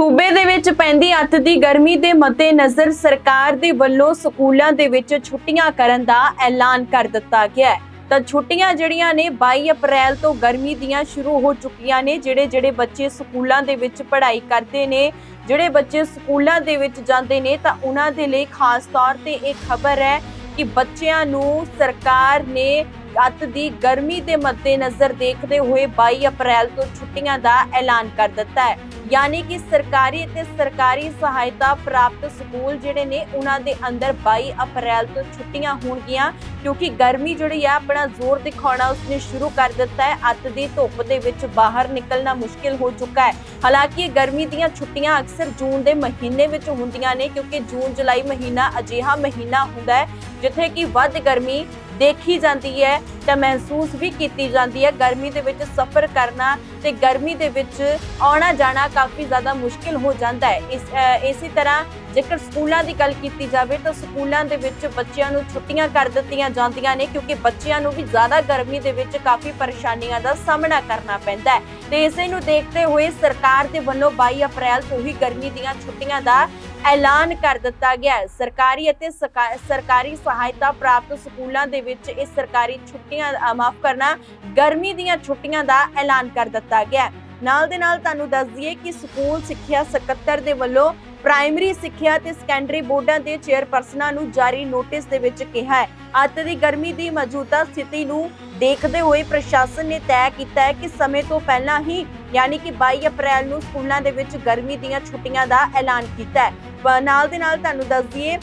ਸੂਬੇ ਦੇ ਵਿੱਚ ਪੈਂਦੀ ਅੱਤ ਦੀ ਗਰਮੀ ਦੇ ਮੱਦੇਨਜ਼ਰ ਸਰਕਾਰ ਦੇ ਵੱਲੋਂ ਸਕੂਲਾਂ ਦੇ ਵਿੱਚ ਛੁੱਟੀਆਂ ਕਰਨ ਦਾ ਐਲਾਨ ਕਰ ਦਿੱਤਾ ਗਿਆ ਹੈ। ਤਾਂ ਛੁੱਟੀਆਂ ਜਿਹੜੀਆਂ ਨੇ 22 ਅਪ੍ਰੈਲ ਤੋਂ ਗਰਮੀ ਦੀਆਂ ਸ਼ੁਰੂ ਹੋ ਚੁੱਕੀਆਂ ਨੇ, ਜਿਹੜੇ ਜਿਹੜੇ ਬੱਚੇ ਸਕੂਲਾਂ ਦੇ ਵਿੱਚ ਪੜ੍ਹਾਈ ਕਰਦੇ ਨੇ, ਜਿਹੜੇ ਬੱਚੇ ਸਕੂਲਾਂ ਦੇ ਵਿੱਚ ਜਾਂਦੇ ਨੇ, ਤਾਂ ਉਹਨਾਂ ਦੇ ਲਈ ਖਾਸ ਤੌਰ ਤੇ ਇਹ ਖਬਰ ਹੈ ਕਿ ਬੱਚਿਆਂ ਨੂੰ ਸਰਕਾਰ ਨੇ ਅੱਤ ਦੀ ਗਰਮੀ ਦੇ ਮੱਦੇਨਜ਼ਰ ਦੇਖਦੇ ਹੋਏ 22 ਅਪ੍ਰੈਲ ਤੋਂ ਛੁੱਟੀਆਂ ਦਾ ਐਲਾਨ ਕਰ ਦਿੱਤਾ ਹੈ। ਯਾਨੀ ਕਿ ਸਰਕਾਰੀ ਅਤੇ ਸਰਕਾਰੀ ਸਹਾਇਤਾ ਪ੍ਰਾਪਤ ਸਕੂਲ ਜਿਹੜੇ ਨੇ, ਉਹਨਾਂ ਦੇ ਅੰਦਰ 22 ਅਪ੍ਰੈਲ ਤੋਂ ਛੁੱਟੀਆਂ ਹੋਣਗੀਆਂ, ਕਿਉਂਕਿ ਗਰਮੀ ਜਿਹੜੀ ਆ, ਆਪਣਾ ਜ਼ੋਰ ਦਿਖਾਉਣਾ ਉਸਨੇ ਸ਼ੁਰੂ ਕਰ ਦਿੱਤਾ ਹੈ। ਅੱਤ ਦੀ ਧੁੱਪ ਦੇ ਵਿੱਚ ਬਾਹਰ ਨਿਕਲਣਾ ਮੁਸ਼ਕਿਲ ਹੋ ਚੁੱਕਾ ਹੈ। ਹਾਲਾਂਕਿ ਇਹ ਗਰਮੀ ਦੀਆਂ ਛੁੱਟੀਆਂ ਅਕਸਰ ਜੂਨ ਦੇ ਮਹੀਨੇ ਵਿੱਚ ਹੁੰਦੀਆਂ ਨੇ, ਕਿਉਂਕਿ ਜੂਨ ਜੁਲਾਈ ਮਹੀਨਾ ਅਜਿਹਾ ਮਹੀਨਾ ਹੁੰਦਾ ਹੈ, ਜਿੱਥੇ ਕਿ ਵੱਧ ਗਰਮੀ ਦੇਖੀ ਜਾਂਦੀ ਹੈ ਤਾਂ ਮਹਿਸੂਸ ਵੀ ਕੀਤੀ ਜਾਂਦੀ ਹੈ। ਗਰਮੀ ਦੇ ਵਿੱਚ ਸਫ਼ਰ ਕਰਨਾ ਤੇ ਗਰਮੀ ਦੇ ਵਿੱਚ ਆਉਣਾ ਜਾਣਾ ਕਾਫੀ ਜ਼ਿਆਦਾ ਮੁਸ਼ਕਿਲ ਹੋ ਜਾਂਦਾ ਹੈ। ਇਸ ਇਸੇ ਤਰ੍ਹਾਂ ਜੇਕਰ ਸਕੂਲਾਂ ਦੀ ਗੱਲ ਕੀਤੀ ਜਾਵੇ ਤਾਂ ਸਕੂਲਾਂ ਦੇ ਵਿੱਚ ਬੱਚਿਆਂ ਨੂੰ ਛੁੱਟੀਆਂ ਕਰ ਦਿੱਤੀਆਂ ਜਾਂਦੀਆਂ ਨੇ ਕਿਉਂਕਿ ਬੱਚਿਆਂ ਨੂੰ ਵੀ ਜ਼ਿਆਦਾ ਗਰਮੀ ਦੇ ਵਿੱਚ ਕਾਫੀ ਪਰੇਸ਼ਾਨੀਆਂ ਦਾ ਸਾਹਮਣਾ ਕਰਨਾ ਪੈਂਦਾ ਹੈ। ਤੇ ਇਸੇ ਨੂੰ ਦੇਖਦੇ ਹੋਏ ਸਰਕਾਰ ਦੇ ਵੱਲੋਂ 22 ਅਪ੍ਰੈਲ ਤੋਂ ਹੀ ਗਰਮੀ ਦੀਆਂ ਛੁੱਟੀਆਂ ਦਾ ਐਲਾਨ ਕਰ ਦਿੱਤਾ ਗਿਆ ਹੈ। ਸਰਕਾਰੀ ਅਤੇ ਸਰਕਾਰੀ ਸਹਾਇਤਾ ਪ੍ਰਾਪਤ ਸਕੂਲਾਂ ਦੇ ਵਿੱਚ ਇਹ ਸਰਕਾਰੀ ਛੁੱਟੀਆਂ ਮਾਫ ਕਰਨਾ, ਗਰਮੀ ਦੀਆਂ ਛੁੱਟੀਆਂ ਦਾ ਐਲਾਨ ਕਰ ਦਿੱਤਾ ਗਿਆ ਹੈ। ਨਾਲ ਦੇ ਨਾਲ ਤੁਹਾਨੂੰ ਦੱਸ ਦਈਏ ਕਿ ਸਕੂਲ ਸਿੱਖਿਆ ਸਕੱਤਰ ਦੇ ਵੱਲੋਂ ਪ੍ਰਾਇਮਰੀ ਸਿੱਖਿਆ ਤੇ ਸੈਕੰਡਰੀ ਬੋਰਡਾਂ ਦੇ ਚੇਅਰਪਰਸਨਾਂ ਨੂੰ ਜਾਰੀ ਨੋਟਿਸ ਦੇ ਵਿੱਚ ਕਿਹਾ ਹੈ। ਅੱਤ ਦੀ ਗਰਮੀ ਦੀ ਮੌਜੂਦਾ ਸਥਿਤੀ ਨੂੰ ਦੇਖਦੇ ਹੋਏ ਪ੍ਰਸ਼ਾਸਨ ਨੇ ਤੈਅ ਕੀਤਾ ਹੈ ਕਿ ਸਮੇਂ ਤੋਂ ਪਹਿਲਾਂ ਹੀ ਯਾਨੀ ਕਿ 22 ਅਪ੍ਰੈਲ ਨੂੰ ਸਕੂਲਾਂ ਦੇ ਵਿੱਚ ਗਰਮੀ ਦੀਆਂ ਛੁੱਟੀਆਂ ਦਾ ਐਲਾਨ ਕੀਤਾ ਹੈ। ਨਾਲ ਦੇ ਨਾਲ ਤੁਹਾਨੂੰ ਦੱਸ ਦਈਏ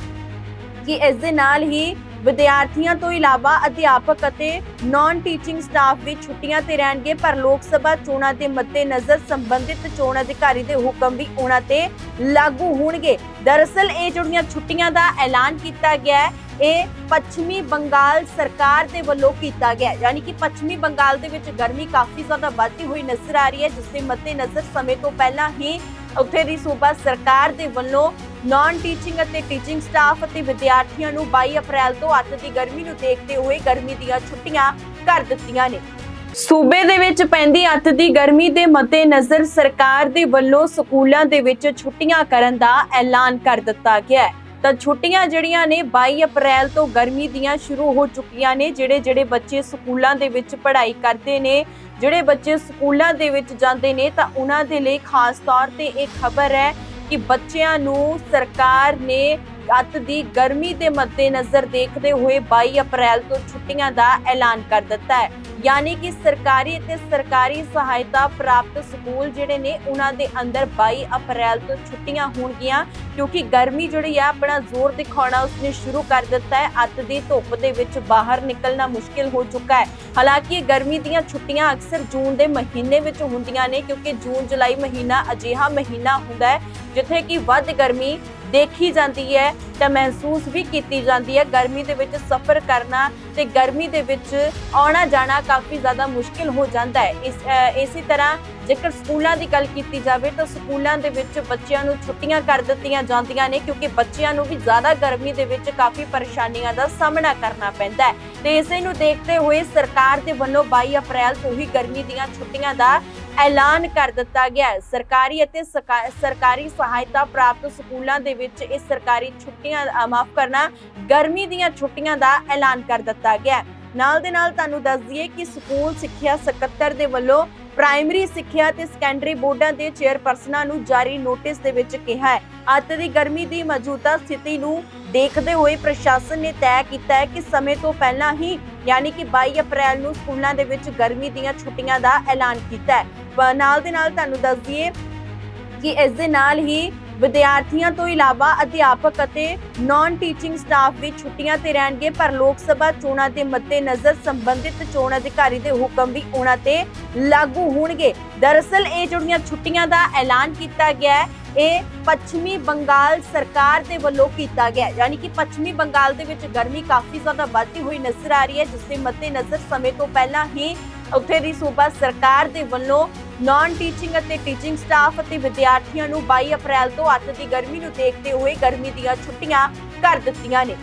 ਕਿ ਇਸ ਦੇ ਨਾਲ ਹੀ ਵਿਦਿਆਰਥੀਆਂ ਤੋਂ ਇਲਾਵਾ ਅਧਿਆਪਕ ਅਤੇ ਨਾਨ ਟੀਚਿੰਗ ਸਟਾਫ ਵੀ ਛੁੱਟੀਆਂ ਤੇ ਰਹਿਣਗੇ, ਪਰ ਲੋਕ ਸਭਾ ਚੋਣਾਂ ਦੇ ਮੱਦੇਨਜ਼ਰ ਸੰਬੰਧਿਤ ਚੋਣ ਅਧਿਕਾਰੀ ਦੇ ਹੁਕਮ ਵੀ ਉਹਨਾਂ ਤੇ ਲਾਗੂ ਹੋਣਗੇ ਦਰਅਸਲ, ਇਹ ਜਿਹੜੀਆਂ ਛੁੱਟੀਆਂ ਦਾ ਐਲਾਨ ਕੀਤਾ ਗਿਆ ਹੈ, ਇਹ ਪੱਛਮੀ ਬੰਗਾਲ ਸਰਕਾਰ ਦੇ ਵੱਲੋਂ ਕੀਤਾ ਗਿਆ ਹੈ। ਯਾਨੀ ਕਿ ਪੱਛਮੀ ਬੰਗਾਲ ਦੇ ਵਿੱਚ ਗਰਮੀ ਕਾਫੀ ਜ਼ਿਆਦਾ ਵੱਧਦੀ ਹੋਈ ਨਜ਼ਰ ਆ ਰਹੀ ਹੈ, ਜਿਸ ਦੇ ਮੱਦੇਨਜ਼ਰ ਸਮੇਂ ਤੋਂ ਪਹਿਲਾਂ ਹੀ ਉੱਥੇ ਦੀ ਸੂਬਾ ਸਰਕਾਰ ਦੇ ਵੱਲੋਂ ਨਾਨ ਟੀਚਿੰਗ ਅਤੇ ਟੀਚਿੰਗ ਸਟਾਫ ਅਤੇ ਵਿਦਿਆਰਥੀਆਂ ਨੂੰ 22 ਅਪ੍ਰੈਲ ਤੋਂ ਅੱਤ ਦੀ ਗਰਮੀ ਨੂੰ ਦੇਖਦੇ ਹੋਏ ਗਰਮੀ ਦੀਆਂ ਛੁੱਟੀਆਂ ਕਰ ਦਿੱਤੀਆਂ ਨੇ। ਸੂਬੇ ਦੇ ਵਿੱਚ ਪੈਂਦੀ ਅੱਤ ਦੀ ਗਰਮੀ ਦੇ ਮੱਦੇਨਜ਼ਰ ਸਰਕਾਰ ਦੇ ਵੱਲੋਂ ਸਕੂਲਾਂ ਦੇ ਵਿੱਚ ਛੁੱਟੀਆਂ ਕਰਨ ਦਾ ਐਲਾਨ ਕਰ ਦਿੱਤਾ ਗਿਆ ਹੈ। ਤਾਂ ਛੁੱਟੀਆਂ ਜਿਹੜੀਆਂ ਨੇ 22 ਅਪ੍ਰੈਲ ਤੋਂ ਗਰਮੀ ਦੀਆਂ ਸ਼ੁਰੂ ਹੋ ਚੁੱਕੀਆਂ ਨੇ, ਜਿਹੜੇ ਜਿਹੜੇ ਬੱਚੇ ਸਕੂਲਾਂ ਦੇ ਵਿੱਚ ਪੜ੍ਹਾਈ ਕਰਦੇ ਨੇ, ਜਿਹੜੇ ਬੱਚੇ ਸਕੂਲਾਂ ਦੇ ਵਿੱਚ ਜਾਂਦੇ ਨੇ, ਤਾਂ ਉਹਨਾਂ ਦੇ ਲਈ ਖਾਸ ਤੌਰ ਤੇ ਇਹ ਖਬਰ ਹੈ ਕਿ ਬੱਚਿਆਂ ਨੂੰ ਸਰਕਾਰ ਨੇ ਅੱਤ ਦੀ ਗਰਮੀ ਦੇ ਮੱਦੇਨਜ਼ਰ ਦੇਖਦੇ ਹੋਏ 22 ਅਪ੍ਰੈਲ ਤੋਂ ਛੁੱਟੀਆਂ ਦਾ ਐਲਾਨ ਕਰ ਦਿੱਤਾ ਹੈ। ਯਾਨੀ ਕਿ ਸਰਕਾਰੀ ਅਤੇ ਸਰਕਾਰੀ ਸਹਾਇਤਾ ਪ੍ਰਾਪਤ ਸਕੂਲ ਜਿਹੜੇ ਨੇ, ਉਹਨਾਂ ਦੇ ਅੰਦਰ 22 ਅਪ੍ਰੈਲ ਤੋਂ ਛੁੱਟੀਆਂ ਹੋਣਗੀਆਂ, ਕਿਉਂਕਿ ਗਰਮੀ ਜਿਹੜੀ ਆ, ਆਪਣਾ ਜ਼ੋਰ ਦਿਖਾਉਣਾ ਉਸਨੇ ਸ਼ੁਰੂ ਕਰ ਦਿੱਤਾ ਹੈ। ਅੱਤ ਦੀ ਧੁੱਪ ਦੇ ਵਿੱਚ ਬਾਹਰ ਨਿਕਲਣਾ ਮੁਸ਼ਕਿਲ ਹੋ ਚੁੱਕਾ ਹੈ। ਹਾਲਾਂਕਿ ਇਹ ਗਰਮੀ ਦੀਆਂ ਛੁੱਟੀਆਂ ਅਕਸਰ ਜੂਨ ਦੇ ਮਹੀਨੇ ਵਿੱਚ ਹੁੰਦੀਆਂ ਨੇ, ਕਿਉਂਕਿ ਜੂਨ ਜੁਲਾਈ ਮਹੀਨਾ ਅਜਿਹਾ ਮਹੀਨਾ ਹੁੰਦਾ ਹੈ, ਜਿੱਥੇ ਕਿ ਵੱਧ ਗਰਮੀ ਦੇਖੀ ਜਾਂਦੀ ਹੈ ਤਾਂ ਮਹਿਸੂਸ ਵੀ ਕੀਤੀ ਜਾਂਦੀ ਹੈ। ਗਰਮੀ ਦੇ ਵਿੱਚ ਸਫ਼ਰ ਕਰਨਾ ਤੇ ਗਰਮੀ ਦੇ ਵਿੱਚ ਆਉਣਾ ਜਾਣਾ ਕਾਫੀ ਜ਼ਿਆਦਾ ਮੁਸ਼ਕਿਲ ਹੋ ਜਾਂਦਾ ਹੈ। ਇਸ ਇਸੇ ਤਰ੍ਹਾਂ ਜੇਕਰ ਸਕੂਲਾਂ ਦੀ ਗੱਲ ਕੀਤੀ ਜਾਵੇ ਤਾਂ ਸਕੂਲਾਂ ਦੇ ਵਿੱਚ ਬੱਚਿਆਂ ਨੂੰ ਛੁੱਟੀਆਂ ਕਰ ਦਿੱਤੀਆਂ ਜਾਂਦੀਆਂ ਨੇ ਕਿਉਂਕਿ ਬੱਚਿਆਂ ਨੂੰ ਵੀ ਜ਼ਿਆਦਾ ਗਰਮੀ ਦੇ ਵਿੱਚ ਕਾਫੀ ਪਰੇਸ਼ਾਨੀਆਂ ਦਾ ਸਾਹਮਣਾ ਕਰਨਾ ਪੈਂਦਾ ਹੈ। ਤੇ ਇਸੇ ਨੂੰ ਦੇਖਦੇ ਹੋਏ ਸਰਕਾਰ ਦੇ ਵੱਲੋਂ 22 ਅਪ੍ਰੈਲ ਤੋਂ ਹੀ ਗਰਮੀ ਦੀਆਂ ਛੁੱਟੀਆਂ ਦਾ ਐਲਾਨ ਕਰ ਦਿੱਤਾ ਗਿਆ ਹੈ। ਸਰਕਾਰੀ ਅਤੇ ਸਰਕਾਰੀ ਸਹਾਇਤਾ ਪ੍ਰਾਪਤ ਸਕੂਲਾਂ ਦੇ ਵਿੱਚ ਇਹ ਸਰਕਾਰੀ ਛੁੱਟੀਆਂ ਮਾਫ ਕਰਨਾ, ਗਰਮੀ ਦੀਆਂ ਛੁੱਟੀਆਂ ਦਾ ਐਲਾਨ ਕਰ ਦਿੱਤਾ ਗਿਆ ਨਾਲ ਦੇ ਨਾਲ ਤੁਹਾਨੂੰ ਦੱਸ ਦਈਏ ਕਿ ਸਕੂਲ ਸਿੱਖਿਆ ਸਕੱਤਰ ਦੇ ਵੱਲੋਂ ਪ੍ਰਾਇਮਰੀ ਸਿੱਖਿਆ ਤੇ ਸੈਕੰਡਰੀ ਬੋਰਡਾਂ ਦੇ ਚੇਅਰਪਰਸਨਾਂ ਨੂੰ ਜਾਰੀ ਨੋਟਿਸ ਦੇ ਵਿੱਚ ਕਿਹਾ ਹੈ। ਅੱਤ ਦੀ ਗਰਮੀ ਦੀ ਮੌਜੂਦਾ ਸਥਿਤੀ ਨੂੰ ਦੇਖਦੇ ਹੋਏ ਪ੍ਰਸ਼ਾਸਨ ਨੇ ਤੈਅ ਕੀਤਾ ਹੈ ਕਿ ਸਮੇਂ ਤੋਂ ਪਹਿਲਾਂ ਹੀ ਯਾਨੀ ਕਿ 22 ਅਪ੍ਰੈਲ ਨੂੰ ਸਕੂਲਾਂ ਦੇ ਵਿੱਚ ਗਰਮੀ ਦੀਆਂ ਛੁੱਟੀਆਂ ਦਾ ਐਲਾਨ ਕੀਤਾ ਹੈ। ਨਾਲ ਦੇ ਨਾਲ ਤੁਹਾਨੂੰ ਦੱਸ ਦਈਏ ਕਿ ਇਸ ਦੇ ਨਾਲ ਹੀ ਵਿਦਿਆਰਥੀਆਂ ਤੋਂ ਇਲਾਵਾ ਅਧਿਆਪਕ ਅਤੇ ਨਾਨ ਟੀਚਿੰਗ ਸਟਾਫ ਵੀ ਛੁੱਟੀਆਂ ਤੇ ਰਹਿਣਗੇ, ਪਰ ਲੋਕ ਸਭਾ ਚੋਣਾਂ ਦੇ ਮੱਦੇਨਜ਼ਰ ਸੰਬੰਧਿਤ ਚੋਣ ਅਧਿਕਾਰੀ ਦੇ ਹੁਕਮ ਵੀ ਉਹਨਾਂ ਤੇ ਲਾਗੂ ਹੋਣਗੇ ਦਰਅਸਲ, ਇਹ ਜਿਹੜੀਆਂ ਛੁੱਟੀਆਂ ਦਾ ਐਲਾਨ ਕੀਤਾ ਗਿਆ ਹੈ, ਇਹ ਪੱਛਮੀ ਬੰਗਾਲ ਸਰਕਾਰ ਦੇ ਵੱਲੋਂ ਕੀਤਾ ਗਿਆ ਹੈ। ਯਾਨੀ ਕਿ ਪੱਛਮੀ ਬੰਗਾਲ ਦੇ ਵਿੱਚ ਗਰਮੀ ਕਾਫੀ ਜ਼ਿਆਦਾ ਵੱਧਦੀ ਹੋਈ ਨਜ਼ਰ ਆ ਰਹੀ ਹੈ, ਜਿਸ ਦੇ ਮੱਦੇਨਜ਼ਰ ਸਮੇਂ ਤੋਂ ਪਹਿਲਾਂ ਹੀ ਉੱਥੇ ਦੀ ਸੂਬਾ ਸਰਕਾਰ ਦੇ ਵੱਲੋਂ ਨਾਨ ਟੀਚਿੰਗ ਅਤੇ ਟੀਚਿੰਗ ਸਟਾਫ ਅਤੇ ਵਿਦਿਆਰਥੀਆਂ ਨੂੰ 22 ਅਪ੍ਰੈਲ ਤੋਂ ਅੱਤ ਦੀ ਗਰਮੀ ਨੂੰ ਦੇਖਦੇ ਹੋਏ ਗਰਮੀ ਦੀਆਂ ਛੁੱਟੀਆਂ ਕਰ ਦਿੱਤੀਆਂ ਨੇ।